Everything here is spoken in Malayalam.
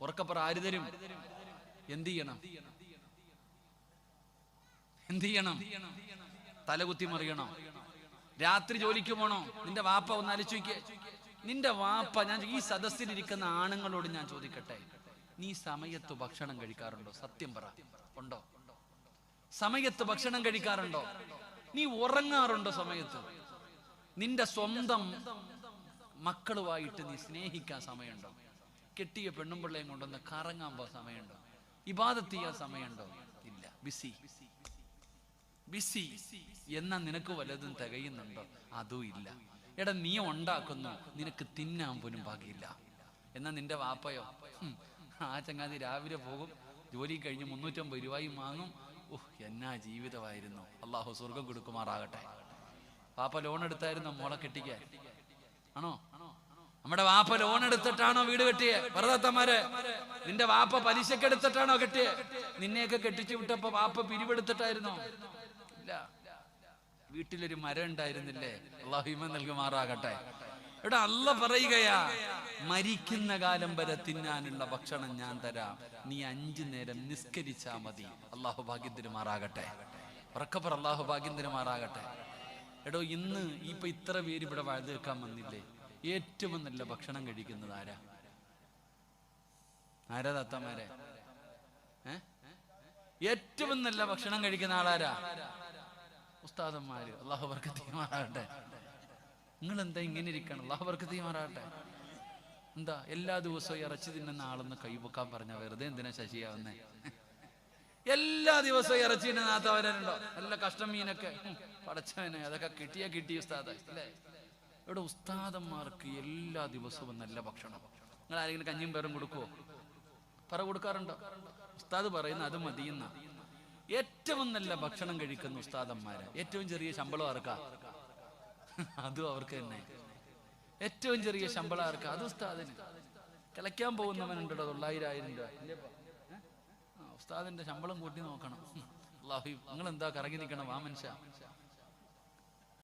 ഉറക്കപ്പറ ആര് തരും എന്ത് ചെയ്യണം? എന്ത് ചെയ്യണം? തലകുത്തി മറിയണം. രാത്രി ജോലിക്ക് പോണോ? നിന്റെ വാപ്പ ഒന്ന് അലിച്ചുവയ്ക്ക് നിന്റെ വാപ്പ ഞാൻ ഈ സദസ്സിലിരിക്കുന്ന ആണുങ്ങളോട് ഞാൻ ചോദിക്കട്ടെ. നീ സമയത്ത് ഭക്ഷണം കഴിക്കാറുണ്ടോ? സത്യം പറ. ഉണ്ടോ? സമയത്ത് ഭക്ഷണം കഴിക്കാറുണ്ടോ? നീ ഉറങ്ങാറുണ്ടോ സമയത്ത്? നിന്റെ സ്വന്തം മക്കളുമായിട്ട് നീ സ്നേഹിക്കാൻ സമയമുണ്ടോ? കെട്ടിയ പെണ്ണും പിള്ളയും കൊണ്ടൊന്ന് കറങ്ങാൻ പോ സമയമുണ്ടോ? ഇബാദത്ത് ചെയ്യാൻ സമയമുണ്ടോ? ഇല്ല. ബിസി. ബിസി. എന്നാ നിനക്ക് വലതും തികയുന്നുണ്ടോ? അതും ഇല്ല. എടാ നീ ഉണ്ടാക്കുന്നു. നിനക്ക് തിന്നാൻ പോലും ഭാഗ്യമില്ല. എന്നാ നിന്റെ വാപ്പയോ? ആ ചങ്ങാതി രാവിലെ പോകും. ജോലി കഴിഞ്ഞ് മുന്നൂറ്റമ്പത് രൂപയും വാങ്ങും. ഓഹ് എന്നാ ജീവിതമായിരുന്നു. അള്ളാഹു സ്വർഗം കൊടുക്കുമാറാകട്ടെ. പാപ്പ ലോൺ എടുത്തായിരുന്നു മോളെ കെട്ടിക്കാൻ. ആണോ? നമ്മുടെ വാപ്പ ലോൺ എടുത്തിട്ടാണോ വീട് കെട്ടിയേ? വെറുതത്തമാരെ നിന്റെ വാപ്പ പലിശക്കെടുത്തിട്ടാണോ കെട്ടിയേ? നിന്നെയൊക്കെ കെട്ടിച്ചു വിട്ടപ്പോ വാപ്പ പിരിവെടുത്തിട്ടായിരുന്നോ? ഇല്ല. വീട്ടിലൊരു മരം ഉണ്ടായിരുന്നില്ലേ? അള്ളാഹിമ നൽകുമാറാകട്ടെ. എടാ അല്ല പറയുകയാ മരിക്കുന്ന കാലം വരെ തിന്നാനുള്ള ഭക്ഷണം ഞാൻ തരാം. നീ അഞ്ചു നേരം നിസ്കരിച്ചാ മതി. അള്ളാഹു ഭാഗ്യം തരുമാറാകട്ടെ ഉറക്കപ്പുറ അള്ളാഹു ഭാഗ്യം തരുമാറാകട്ടെ എടോ ഇന്ന് ഇപ്പൊ ഇത്ര പേര് ഇവിടെ വഴുതേക്കാൻ വന്നില്ലേ? ഏറ്റവും നല്ല ഭക്ഷണം കഴിക്കുന്നത് ആരാ? ആരാ തത്തമാരെ? ഏറ്റവും നല്ല ഭക്ഷണം കഴിക്കുന്ന ആളാരാ? ഉസ്താദന്മാര്. അള്ളാഹു വർക്കത്തിമാറാകട്ടെ. നിങ്ങൾ എന്താ ഇങ്ങനെ ഇരിക്കണം? അള്ളാഹു വർക്കത്തിമാറാകട്ടെ. എന്താ എല്ലാ ദിവസവും ഇറച്ചി തിന്നുന്ന ആളെന്ന് കൈപൊക്കാൻ പറഞ്ഞ വെറുതെ എന്തിനാ ശശിയാവുന്നേ? എല്ലാ ദിവസവും ഇറച്ചി തിന്നാത്തവരുണ്ടോ നല്ല കഷ്ടം മീനൊക്കെ. പടച്ചവനെ അതൊക്കെ കിട്ടിയാ കിട്ടിയ ഉസ്താദ്. അല്ലേ ഇവിടെ ഉസ്താദന്മാർക്ക് എല്ലാ ദിവസവും നല്ല ഭക്ഷണം. നിങ്ങൾ ആരെങ്കിലും കഞ്ഞിയും പേരും കൊടുക്കുവോ? പറ കൊടുക്കാറുണ്ടോ? ഉസ്താദ് പറയുന്ന അത് മതിയെന്ന. ഏറ്റവും നല്ല ഭക്ഷണം കഴിക്കുന്ന ഉസ്താദന്മാര്. ഏറ്റവും ചെറിയ ശമ്പളം ആർക്കാ? അതും അവർക്ക് തന്നെ. ഏറ്റവും ചെറിയ ശമ്പളം ആർക്കാ? അത് ഉസ്താദിന്. കിളയ്ക്കാൻ പോകുന്നവനുണ്ടോ തൊള്ളായിരം രൂപ. ഉസ്താദിന്റെ ശമ്പളം കൂട്ടി നോക്കണം. നിങ്ങൾ എന്താ കറങ്ങി നിൽക്കണം വാ മനുഷ്യ.